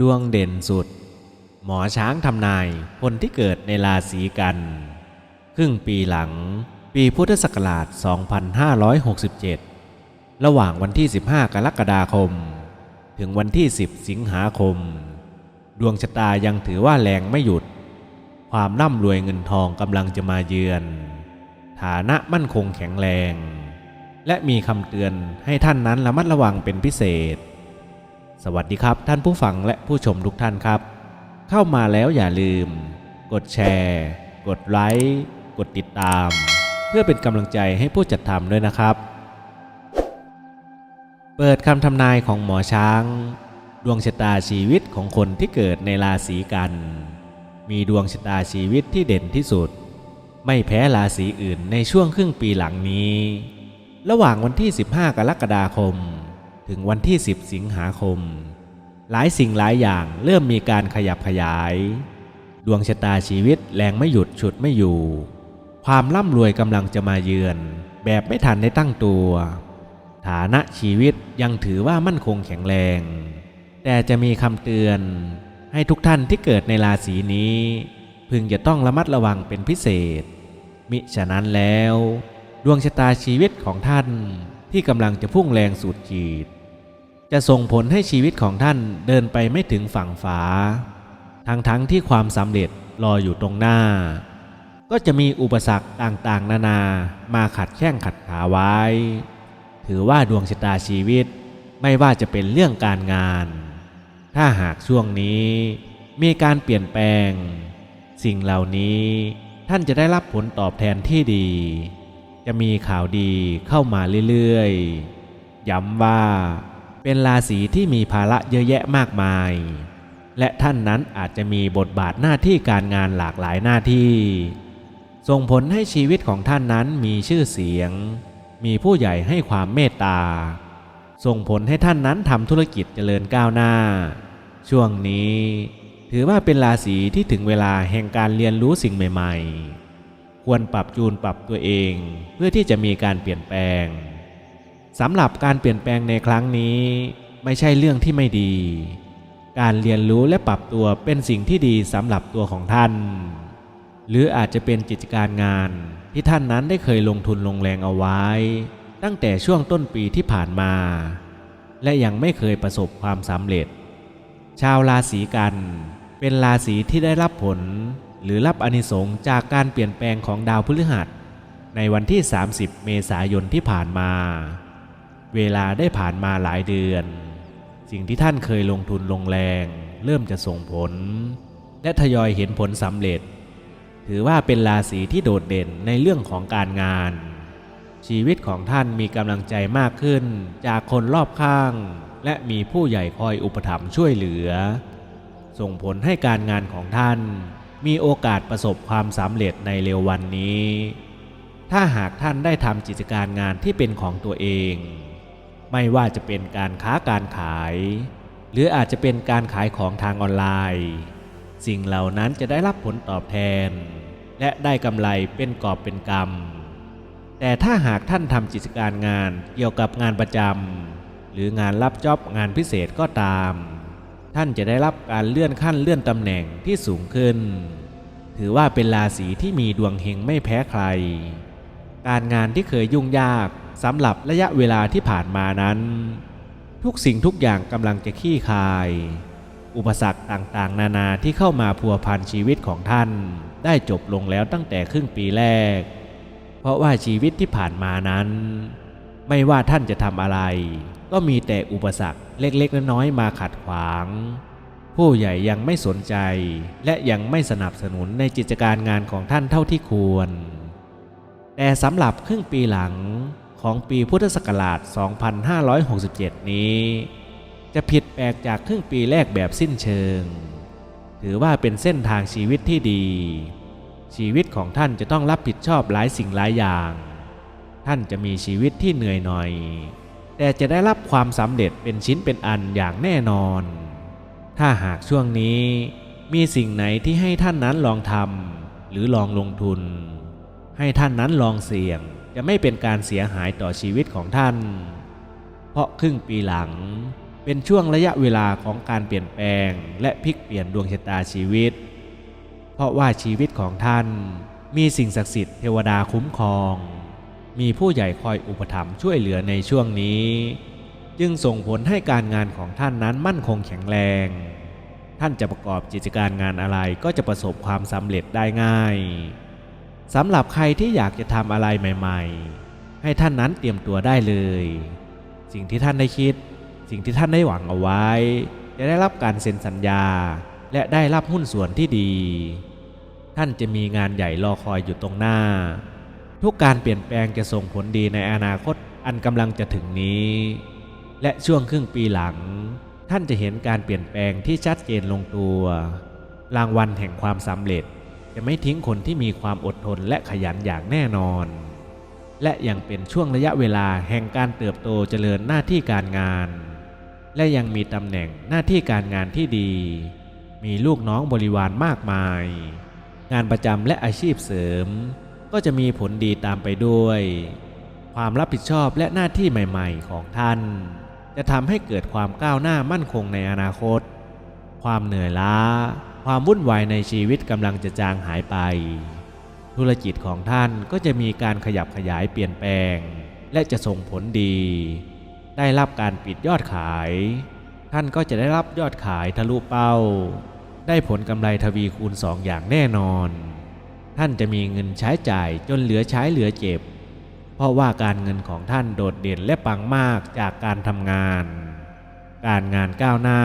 ดวงเด่นสุด หมอช้างทำนายคนที่เกิดในราศีกัน ครึ่งปีหลัง ปีพุทธศักราช 2567 ระหว่างวันที่ 15 กรกฎาคม ถึงวันที่ 10 สิงหาคม ดวงชะตายังถือว่าแรงไม่หยุด ความร่ำรวยเงินทองกำลังจะมาเยือน ฐานะมั่นคงแข็งแรง และมีคำเตือนให้ท่านนั้นระมัดระวังเป็นพิเศษ สวัสดีครับท่านผู้ฟังและผู้ชมทุกท่านครับ เข้ามาแล้วอย่าลืม กดแชร์ กดไลค์กดติดตาม เพื่อเป็นกำลังใจให้ผู้จัดทำด้วยนะครับ เปิดคำทำนายของหมอช้าง ดวงชะตาชีวิตของคนที่เกิดในราศีกัน มีดวงชะตาชีวิตที่เด่นที่สุด ไม่แพ้ราศีอื่นในช่วงครึ่งปีหลังนี้ ระหว่างวันที่ 15 กรกฎาคม ถึงวันที่ 10 สิงหาคม หลายสิ่งหลายอย่างเริ่มมีการขยับขยาย ดวงชะตาชีวิตแรงไม่หยุดฉุดไม่อยู่ ความร่ำรวยกำลังจะมาเยือน แบบไม่ทันได้ตั้งตัว ฐานะชีวิตยังถือว่ามั่นคงแข็งแรง แต่จะมีคำเตือนให้ทุกท่านที่เกิดในราศีนี้ พึงจะต้องระมัดระวังเป็นพิเศษ มิฉะนั้นแล้ว ดวงชะตาชีวิตของท่านที่กำลังจะพุ่งแรงสุดขีด จะส่งผลให้ชีวิตของท่านเดินไปไม่ถึงฝั่งฝาทั้งทั้งๆที่ความสำเร็จรออยู่ตรงหน้า ก็จะมีอุปสรรคต่างๆ นานามาขัดแข้งขัดขาไว้ ถือว่าดวงชะตาชีวิตไม่ว่าจะเป็นเรื่องการงาน ถ้าหากช่วงนี้มีการเปลี่ยนแปลง สิ่งเหล่านี้ท่านจะได้รับผลตอบแทนที่ดี จะมีข่าวดีเข้ามาเรื่อยๆ ย้ำว่า เป็นราศีที่มีภาระเยอะแยะมากมาย และท่านนั้นอาจจะมีบทบาทหน้าที่การงานหลากหลายหน้าที่ ส่งผลให้ชีวิตของท่านนั้นมีชื่อเสียง มีผู้ใหญ่ให้ความเมตตา ส่งผลให้ท่านนั้นทำธุรกิจเจริญก้าวหน้า ช่วงนี้ถือว่าเป็นราศีที่ถึงเวลาแห่งการเรียนรู้สิ่งใหม่ ๆ ควรปรับจูนปรับตัวเอง เพื่อที่จะมีการเปลี่ยนแปลง สำหรับการเปลี่ยนแปลงในครั้งนี้ ไม่ใช่เรื่องที่ไม่ดี การเรียนรู้และปรับตัวเป็นสิ่งที่ดีสำหรับตัวของท่าน หรืออาจจะเป็นกิจการงานที่ท่านนั้นได้เคยลงทุนลงแรงเอาไว้ ตั้งแต่ช่วงต้นปีที่ผ่านมา และยังไม่เคยประสบความสำเร็จ ชาวราศีกัน เป็นราศีที่ได้รับผล หรือรับอนิสงส์จากการเปลี่ยนแปลงของดาวพฤหัสในวันที่ 30 เมษายนที่ผ่านมา เวลาได้ผ่านมาหลายเดือน สิ่งที่ท่านเคยลงทุนลงแรง เริ่มจะส่งผล และทยอยเห็นผลสำเร็จ ถือว่าเป็นราศีที่โดดเด่นในเรื่องของการงาน ชีวิตของท่านมีกำลังใจมากขึ้นจากคนรอบข้าง และมีผู้ใหญ่คอยอุปถัมภ์ช่วยเหลือ ส่งผลให้การงานของท่านมีโอกาสประสบความสำเร็จในเร็ววันนี้ ถ้าหากท่านได้ทำกิจการงานที่เป็นของตัวเอง ไม่ว่าจะเป็นการค้าการขาย หรืออาจจะเป็นการขายของทางออนไลน์ สิ่งเหล่านั้นจะได้รับผลตอบแทน และได้กำไรเป็นกอบเป็นกำแต่ถ้าหากท่านทำกิจการงานเกี่ยวกับงานประจำหรืองานรับจ็อบงานพิเศษก็ตาม ท่านจะได้รับการเลื่อนขั้นเลื่อนตำแหน่งที่สูงขึ้น ถือว่าเป็นราศีที่มีดวงเฮงไม่แพ้ใคร การงานที่เคยยุ่งยาก สำหรับระยะเวลาที่ผ่านมานั้น ทุกสิ่งทุกอย่างกำลังจะขี้คาย อุปสรรคต่างๆ นานาที่เข้ามาพัวพันชีวิตของท่าน ได้จบลงแล้วตั้งแต่ครึ่งปีแรก เพราะว่าชีวิตที่ผ่านมานั้น ไม่ว่าท่านจะทำอะไร ก็มีแต่อุปสรรคเล็กๆน้อยๆมาขัดขวาง ผู้ใหญ่ยังไม่สนใจ และยังไม่สนับสนุนในกิจการงานของท่านเท่าที่ควร แต่สำหรับครึ่งปีหลัง ของปีพุทธศักราช 2567 นี้ จะผิดแปลกจากครึ่งปีแรกแบบสิ้นเชิง ถือว่าเป็นเส้นทางชีวิตที่ดี ชีวิตของท่านจะต้องรับผิดชอบหลายสิ่งหลายอย่าง ท่านจะมีชีวิตที่เหนื่อยหน่อย แต่จะได้รับความสำเร็จเป็นชิ้นเป็นอันอย่างแน่นอน ถ้าหากช่วงนี้มีสิ่งไหนที่ให้ท่านนั้นลองทำหรือลองลงทุน ให้ท่านนั้นลองเสี่ยง จะไม่เป็นการเสียหายต่อชีวิตของท่าน เพราะครึ่งปีหลังเป็นช่วงระยะเวลาของการเปลี่ยนแปลงและพลิกเปลี่ยนดวงชะตาชีวิต เพราะว่าชีวิตของท่านมีสิ่งศักดิ์สิทธิ์เทวดาคุ้มครอง มีผู้ใหญ่คอยอุปถัมภ์ช่วยเหลือในช่วงนี้ จึงส่งผลให้การงานของท่านนั้นมั่นคงแข็งแรง ท่านจะประกอบกิจการงานอะไรก็จะประสบความสำเร็จได้ง่าย สำหรับใครที่อยากจะทำอะไรใหม่ ๆ ให้ท่านนั้นเตรียมตัวได้เลย สิ่งที่ท่านได้คิด สิ่งที่ท่านได้หวังเอาไว้ จะได้รับการเซ็นสัญญา และได้รับหุ้นส่วนที่ดี ท่านจะมีงานใหญ่รอคอยอยู่ตรงหน้า ทุกการเปลี่ยนแปลงจะส่งผลดีในอนาคตอันกำลังจะถึงนี้ และช่วงครึ่งปีหลัง ท่านจะเห็นการเปลี่ยนแปลงที่ชัดเจนลงตัว รางวัลแห่งความสำเร็จ จะไม่ทิ้งคนที่มีความอดทนและขยันอย่างแน่นอน และยังเป็นช่วงระยะเวลาแห่งการเติบโตเจริญหน้าที่การงาน และยังมีตำแหน่งหน้าที่การงานที่ดี มีลูกน้องบริวารมากมาย งานประจำและอาชีพเสริม ก็จะมีผลดีตามไปด้วย ความรับผิดชอบและหน้าที่ใหม่ๆของท่าน จะทำให้เกิดความก้าวหน้ามั่นคงในอนาคต ความเหนื่อยล้า ความวุ่นวายในชีวิตกำลังจะจางหายไป ธุรกิจของท่านก็จะมีการขยับขยายเปลี่ยนแปลง และจะส่งผลดี ได้รับการปิดยอดขาย ท่านก็จะได้รับยอดขายทะลุเป้า ได้ผลกำไรทวีคูณสองอย่างแน่นอน ท่านจะมีเงินใช้จ่ายจนเหลือใช้เหลือเจ็บ เพราะว่าการเงินของท่านโดดเด่นและปังมากจากการทำงาน การงานก้าวหน้า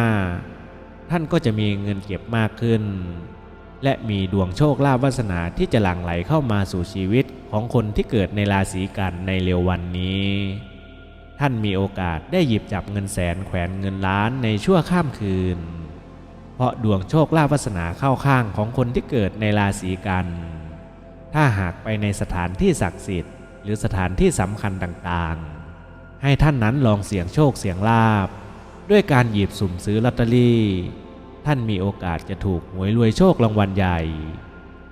ท่านก็จะมีเงินเก็บมากขึ้น และมีดวงโชคลาภวาสนาที่จะหลั่งไหลเข้ามาสู่ชีวิตของคนที่เกิดในราศีกันในเร็ววันนี้ ท่านมีโอกาสได้หยิบจับเงินแสนแขวนเงินล้านในชั่วข้ามคืน เพราะดวงโชคลาภวาสนาเข้าข้างของคนที่เกิดในราศีกัน ถ้าหากไปในสถานที่ศักดิ์สิทธิ์ หรือสถานที่สำคัญต่างๆ ให้ท่านนั้นลองเสี่ยงโชคเสี่ยงลาบด้วยการหยิบสุ่มซื้อลอตเตอรี่ ท่านมีโอกาสจะถูกหวยรวยโชครางวัลใหญ่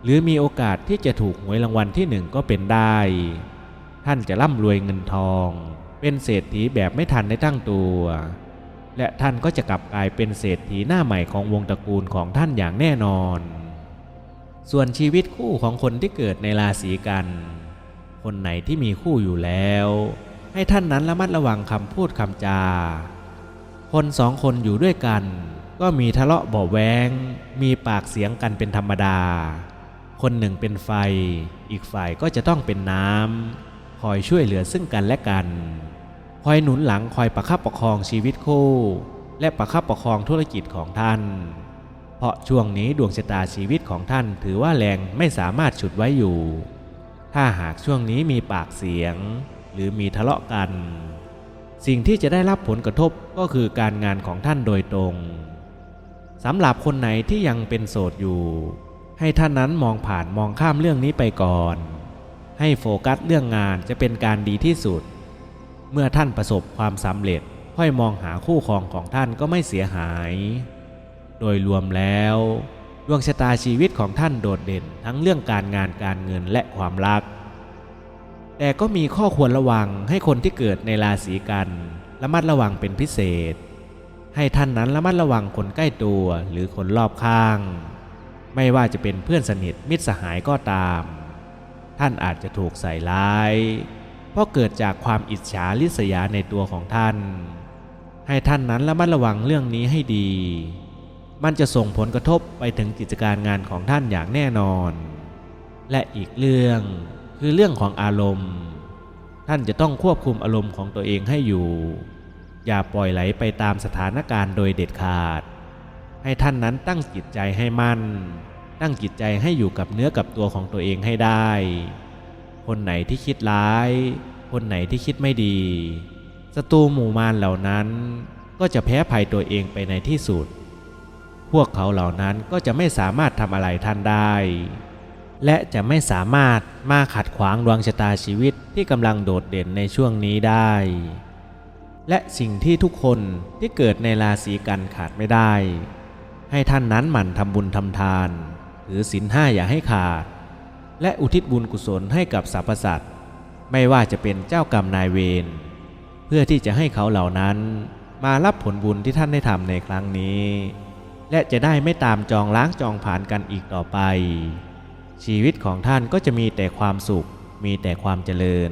หรือมีโอกาสที่จะถูกหวยรางวัลที่หนึ่งก็เป็นได้ ท่านจะร่ำรวยเงินทอง เป็นเศรษฐีแบบไม่ทันได้ตั้งตัว และท่านก็จะกลับกลายเป็นเศรษฐีหน้าใหม่ของวงตระกูลของท่านอย่างแน่นอน ส่วนชีวิตคู่ของคนที่เกิดในราศีกัน คนไหนที่มีคู่อยู่แล้ว ให้ท่านนั้นระมัดระวังคำพูดคำจา คนสองคนอยู่ด้วยกัน ก็มีทะเลาะเบาแวงมีปากเสียงกันเป็นธรรมดา คนหนึ่งเป็นไฟ อีกฝ่ายก็จะต้องเป็นน้ำคอยช่วยเหลือซึ่งกันและกัน คอยหนุนหลังคอยประคับประคองชีวิตคู่ และประคับประคองธุรกิจของท่าน เพราะช่วงนี้ดวงชะตาชีวิตของท่านถือว่าแรงไม่สามารถฉุดไว้อยู่ ถ้าหากช่วงนี้มีปากเสียง หรือมีทะเลาะกัน สิ่งที่จะได้รับผลกระทบก็คือการงานของท่านโดยตรง สำหรับคนไหนที่ยังเป็นโสดอยู่ ให้ท่านนั้นมองผ่านมองข้ามเรื่องนี้ไปก่อน ให้โฟกัสเรื่องงานจะเป็นการดีที่สุด เมื่อท่านประสบความสำเร็จค่อยมองหาคู่ครองของท่านก็ไม่เสียหาย โดยรวมแล้วดวงชะตาชีวิตของท่านโดดเด่นทั้งเรื่องการงานการเงินและความรัก แต่ก็มีข้อควรระวังให้คนที่เกิดในราศีกันระมัดระวังเป็นพิเศษ ให้ท่านนั้นระมัดระวังคนใกล้ตัวหรือคนรอบข้าง ไม่ว่าจะเป็นเพื่อนสนิทมิตรสหายก็ตาม ท่านอาจจะถูกใส่ร้าย เพราะเกิดจากความอิจฉาริษยาในตัวของท่าน ให้ท่านนั้นระมัดระวังเรื่องนี้ให้ดี มันจะส่งผลกระทบไปถึงกิจการงานของท่านอย่างแน่นอน และอีกเรื่องคือเรื่องของอารมณ์ ท่านจะต้องควบคุมอารมณ์ของตัวเองให้อยู่ อย่าปล่อยไหลไปตามสถานการณ์โดยเด็ดขาด ให้ท่านนั้นตั้งจิตใจให้มั่น ตั้งจิตใจให้อยู่กับเนื้อกับตัวของตัวเองให้ได้ คนไหนที่คิดร้าย คนไหนที่คิดไม่ดีศัตรูหมู่มารเหล่านั้น ก็จะแพ้ภัยตัวเองไปในที่สุด พวกเขาเหล่านั้นก็จะไม่สามารถทำอะไรท่านได้ และจะไม่สามารถมาขัดขวางดวงชะตาชีวิตที่กำลังโดดเด่นในช่วงนี้ได้ และสิ่งที่ทุกคนที่เกิดในราศีกันขาดไม่ได้ ให้ท่านนั้นหมั่นทำบุญทำทานถือศีลห้าอย่าให้ขาด และอุทิศบุญกุศลให้กับสรรพสัตว์ไม่ว่าจะเป็นเจ้ากรรมนายเวรเพื่อที่จะให้เขาเหล่านั้นมารับผลบุญที่ท่านได้ทำในครั้งนี้ และจะได้ไม่ตามจองล้างจองผ่านกันอีกต่อไป ชีวิตของท่านก็จะมีแต่ความสุขมีแต่ความเจริญ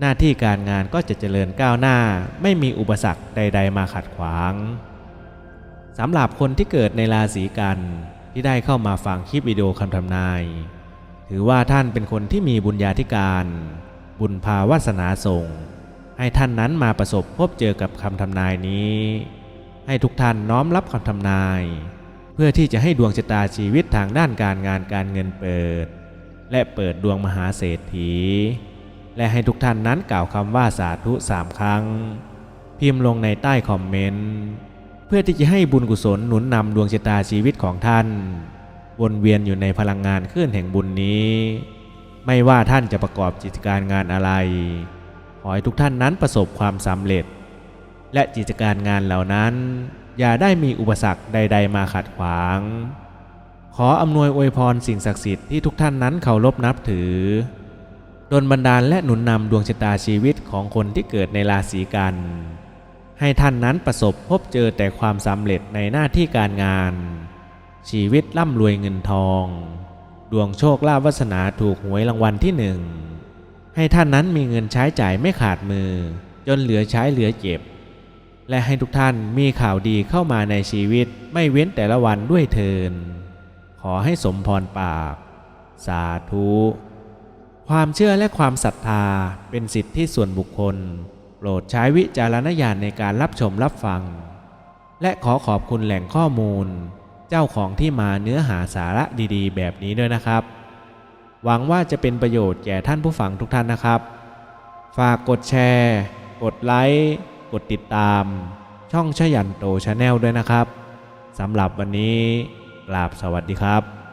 หน้าที่การงานก็จะเจริญก้าวหน้า ไม่มีอุปสรรคใด ๆ มาขัดขวางสำหรับคนที่เกิดในราศีกันที่ได้เข้ามาฟังคลิปวิดีโอคำทำนาย ถือว่าท่านเป็นคนที่มีบุญญาธิการ บุญภาวาสนาส่ง ให้ท่านนั้นมาประสบพบเจอกับคำทำนายนี้ ให้ทุกท่านน้อมรับคำทำนาย เพื่อที่จะให้ดวงชะตาชีวิตทางด้านการงานการเงินเปิด และเปิดดวงมหาเศรษฐี และให้ทุกท่านนั้นกล่าวคำว่าสาธุสามครั้ง พิมพ์ลงในใต้คอมเมนต์ เพื่อที่จะให้บุญกุศลหนุนนำดวงชะตาชีวิตของท่าน วนเวียนอยู่ในพลังงานคลื่นแห่งบุญนี้ ไม่ว่าท่านจะประกอบกิจการงานอะไร ขอให้ทุกท่านนั้นประสบความสำเร็จ และกิจการงานเหล่านั้น อย่าได้มีอุปสรรคใด ๆ มาขัดขวาง ขออำนวยอวยพรสิ่งศักดิ์สิทธิ์ที่ทุกท่านนั้นเคารพนับถือ ดลบันดาลและหนุนนำดวงชะตาชีวิตของคนที่เกิดในราศีกัน ให้ท่านนั้นประสบพบเจอแต่ความสำเร็จในหน้าที่การงาน ชีวิตร่ำรวยเงินทอง ดวงโชคลาภวาสนาถูกหวยรางวัลที่หนึ่งให้ท่านนั้นมีเงินใช้จ่ายไม่ขาดมือ จนเหลือใช้เหลือเก็บ และให้ทุกท่านมีข่าวดีเข้ามาในชีวิตไม่เว้นแต่ละวันด้วยเทินขอให้สมพรปาก สาธุ ความเชื่อและความศรัทธาเป็นสิทธิส่วนบุคคล โปรดใช้วิจารณญาณในการรับชมรับฟัง และขอขอบคุณแหล่งข้อมูล เจ้าของที่มาเนื้อหาสาระดีๆ แบบนี้ด้วยนะครับ หวังว่าจะเป็นประโยชน์แก่ท่านผู้ฟังทุกท่านนะครับ ฝากกดแชร์ กดไลค์กดติดตาม ช่องชยันโตชาแนลด้วยนะครับสำหรับวันนี้กราบสวัสดีครับ